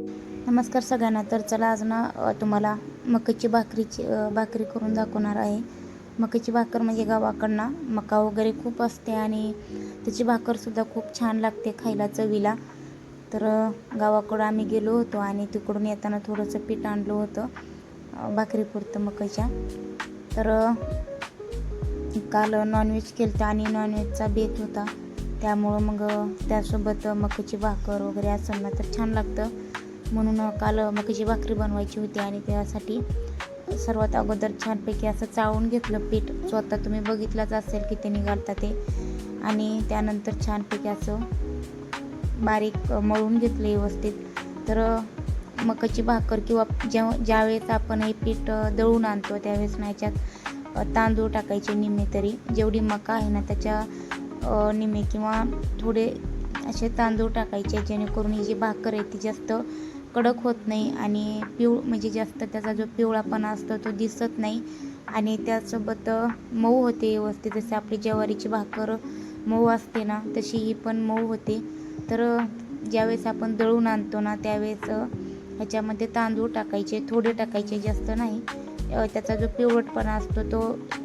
नमस्कार सगळ्यांना. तर चला आज ना तुम्हाला मकाची भाकरीची भाकरी करून दाखवणार आहे. मकाची भाकर म्हणजे गावाकडनं मका वगैरे खूप असते आणि त्याची भाकरसुद्धा खूप छान लागते खायला चवीला. तर गावाकडं आम्ही गेलो होतो आणि तिकडून येताना थोडंसं पीठ आणलं होतं भाकरीपुरतं मकाच्या तर काल नॉनव्हेज केलं होतं आणि नॉनव्हेजचा बेत होता. त्यामुळं मग त्यासोबत मकाची भाकर वगैरे असं ना तर छान लागतं. म्हणून काल मकाची भाकरी बनवायची होती आणि त्यासाठी सर्वात अगोदर छानपैकी असं चाळून घेतलं पीठ. स्वतः तुम्ही बघितलंच असेल की ते निघालता ते. आणि त्यानंतर छानपैकी असं बारीक मळून घेतलं व्यवस्थित. तर मकाची भाकर किंवा जेव्हा ज्यावेळेस आपण हे पीठ दळून आणतो त्यावेळेस ना याच्यात तांदूळ टाकायचे निम्मे तरी. जेवढी मका आहे ना त्याच्या निम्मे किंवा थोडे असे तांदूळ टाकायचे जेणेकरून ही जी भाकर आहे ती जास्त कडक होत नाही आणि पिवळ म्हणजे जास्त त्याचा जो पिवळापणा असतो तो दिसत नाही. आणि त्यासोबत मऊ होते व्यवस्थित. जसे आपली ज्वारीची भाकर मऊ असते ना तशी ही पण मऊ होते. तर ज्यावेळेस आपण दळून आणतो ना त्यावेळेस ह्याच्यामध्ये तांदूळ टाकायचे थोडे टाकायचे जास्त नाही. त्याचा जो पिवळटपणा असतो तो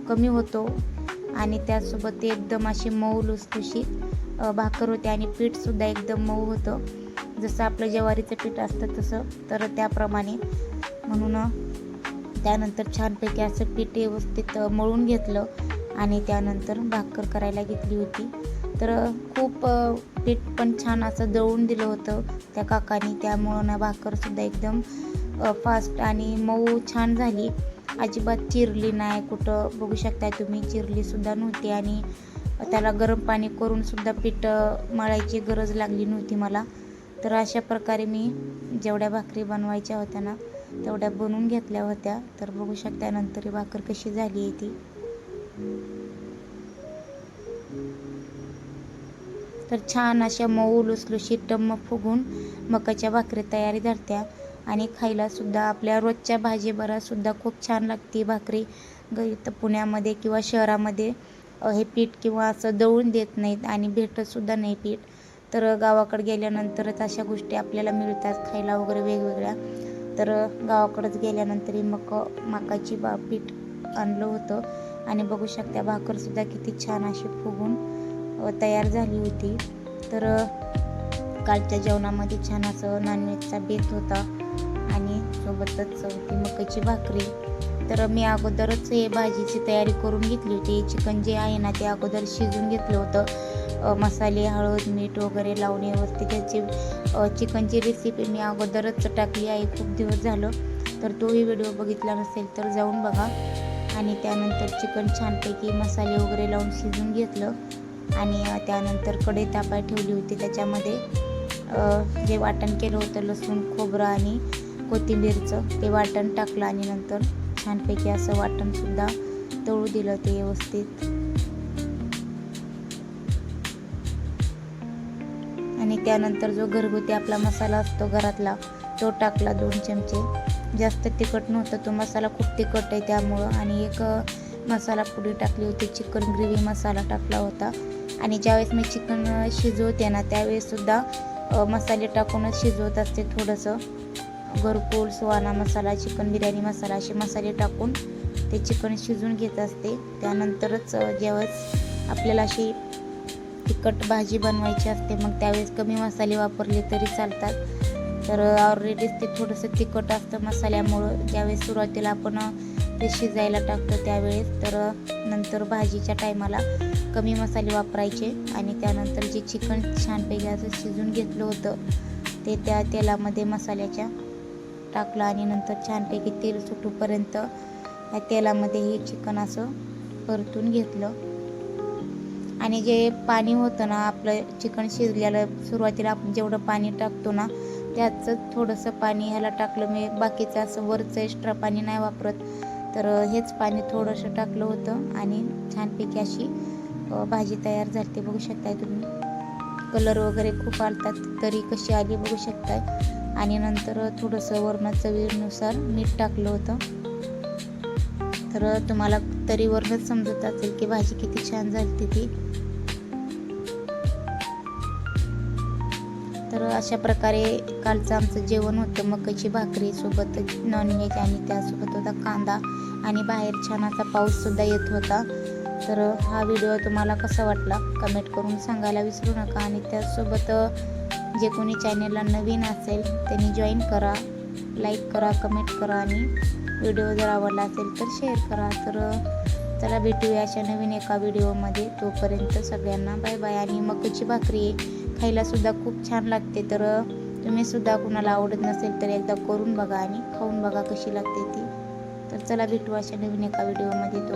कमी होतो. आणि त्यासोबत ते एकदम अशी मऊ लुसलुशीत भाकर होते आणि पीठसुद्धा एकदम मऊ होतं. जसं आपलं ज्वारीचं पीठ असतं तसं तर त्याप्रमाणे म्हणून त्यानंतर छानपैकी असं पीठ व्यवस्थित मळून घेतलं आणि त्यानंतर भाकर करायला घेतली होती. तर खूप पीठ पण छान असं दळून दिलं होतं त्या काकानी. त्यामुळं ना भाकरसुद्धा एकदम फास्ट आणि मऊ छान झाली. अजिबात चिरली नाही कुठं बघू शकताय तुम्ही. चिरलीसुद्धा नव्हती आणि त्याला गरम पाणी करूनसुद्धा पीठ मळायची गरज लागली नव्हती मला. तर अशा प्रकारे मी जेवढ्या भाकरी बनवायच्या होत्या ना तेवढ्या बनवून घेतल्या होत्या. तर बघू शकता नंतर भाकर कशी झाली आहे ती. तर छान अशा मऊ लुसलुशीत टम्म फुगून मकाच्या भाकरी तयारी धरत्या. आणि खायला सुद्धा आपल्या रोजच्या भाजीबरोबर सुद्धा खूप छान लागते भाकरी. ग पुण्यामध्ये किंवा शहरामध्ये हे पीठ किंवा असं दळून देत नाहीत आणि भेटतसुद्धा नाही पीठ. तर गावाकडे गेल्यानंतरच अशा गोष्टी आपल्याला मिळतात खायला वगैरे वेगवेगळ्या. तर गावाकडंच गेल्यानंतरही मक मकाची बा पीठ आणलं होतं. आणि बघू शकता भाकरसुद्धा किती छान अशी फुगून तयार झाली होती. तर कालच्या जेवणामध्ये छान असं नॉनव्हेजचा बेत होता. आणि सोबतच होती मकाची भाकरी. तर मी अगोदरच हे भाजीची तयारी करून घेतली होती. चिकन जे आहे ना ते अगोदर शिजून घेतलं होतं. मसाले हळद मीठ वगैरे लावून व्यवस्थित त्याची चिकनची रेसिपी मी अगोदरच टाकली आहे. खूप दिवस झालं. तर तोही व्हिडिओ बघितला नसेल तर जाऊन बघा. आणि त्यानंतर चिकन छानपैकी मसाले वगैरे लावून शिजून घेतलं. आणि त्यानंतर कढई तापाय ठेवली होती त्याच्यामध्ये. जे वाटण केलं होतं लसूण खोबरं आणि कोथिंबीरचं ते वाटण टाकलं आणि नंतर छानपैकी असं वाटणसुद्धा तळू दिलं ते व्यवस्थित. आणि त्यानंतर जो घरगुती आपला मसाला असतो घरातला तो टाकला दोन चमचे. जास्त तिखट नव्हतं तो मसाला खूप तिखट आहे त्यामुळं. आणि एक मसाला पुडी टाकली होती चिकन ग्रेव्ही मसाला टाकला होता. आणि ज्यावेळेस मी चिकन शिजवते ना त्यावेळेससुद्धा मसाले टाकूनच शिजवत असते थोडंसं. घरकुल सुहाना मसाला चिकन बिर्याणी मसाला असे मसाले टाकून ते चिकन शिजून घेत असते. त्यानंतरच ज्यावेळेस आपल्याला अशी तिखट भाजी बनवायची असते मग त्यावेळेस कमी मसाले वापरले तरी चालतात. तर ऑलरेडीच ते थोडंसं तिखट असतं मसाल्यामुळं ज्यावेळेस सुरुवातीला आपण ते शिजायला टाकतो त्यावेळेस तर नंतर भाजीच्या टायमाला कमी मसाले वापरायचे आणि त्यानंतर जे चिकन छानपैकी असं शिजून घेतलं होतं ते त्या तेलामध्ये मसाल्याच्या टाकलं आणि नंतर छानपैकी तेल सुटूपर्यंत या तेलामध्ये हे चिकन असं परतून घेतलं. आणि जे पाणी होतं ना आपलं चिकन शिजलेलं सुरुवातीला आपण जेवढं पाणी टाकतो ना त्याचं थोडंसं पाणी ह्याला टाकलं. मी बाकीचं असं वरचं एक्स्ट्रा पाणी नाही वापरत. तर हेच पाणी थोडंसं टाकलं होतं आणि छानपैकी अशी भाजी तयार झाली. बघू शकताय तुम्ही. कलर वगैरे खूप आलतात. तरी कशी आली बघू शकताय. आणि नंतर थोडंसं वरणाचं चवीनुसार मीठ टाकलं होतं. तर तुम्हाला तरी वरणच समजत असेल की भाजी किती छान झाली ती. तर अशा प्रकारे कालचं आमचं जेवण होतं. मकाची भाकरी सोबत नॉनव्हेज आणि त्यासोबत होता कांदा आणि बाहेर छान असा पाऊससुद्धा येत होता. तर हा व्हिडिओ तुम्हाला कसा वाटला? कमेंट करून सांगायला विसरू नका. आणि त्याचसोबत जे कोणी चॅनेलला नवीन असेल त्यांनी जॉईन करा लाईक करा कमेंट करा आणि व्हिडिओ जर आवडला असेल तर शेअर करा. तर चला भेटूया अशा नवीन एका व्हिडिओमध्ये तोपर्यंत सगळ्यांना बाय बाय आणि मकाची भाकरी खायलासुद्धा खूप छान लागते. तर तुम्ही सुद्धा कुणाला आवडत नसेल तर एकदा करून बघा आणि खाऊन बघा कशी लागते ती. तर चला भेटू अशा नवीन एका व्हिडिओमध्ये तो